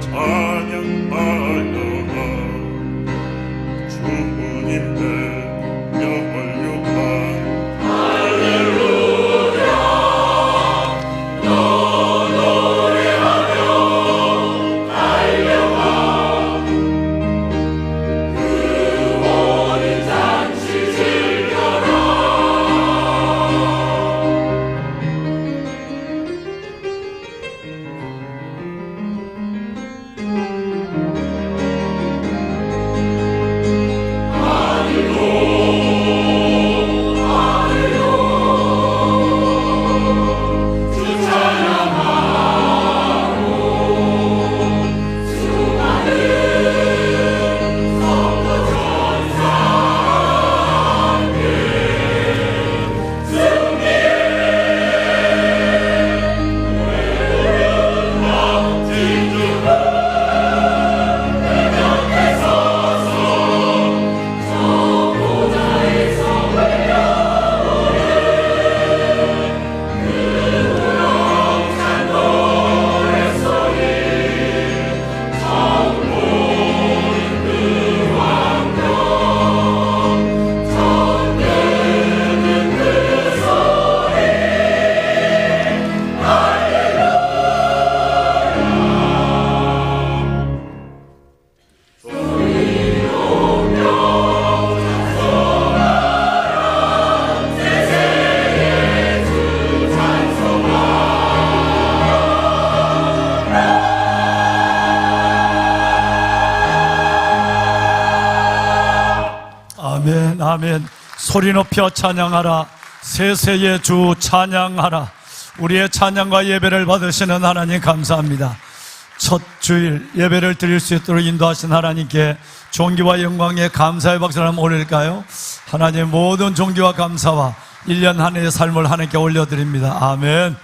찬양하여라. 주님 아멘. 소리 높여 찬양하라. 세세의 주 찬양하라. 우리의 찬양과 예배를 받으시는 하나님 감사합니다. 첫 주일 예배를 드릴 수 있도록 인도하신 하나님께 존귀와 영광의 감사의 박수를 한번 올릴까요? 하나님 모든 존귀와 감사와 1년 한 해의 삶을 하나님께 올려드립니다. 아멘.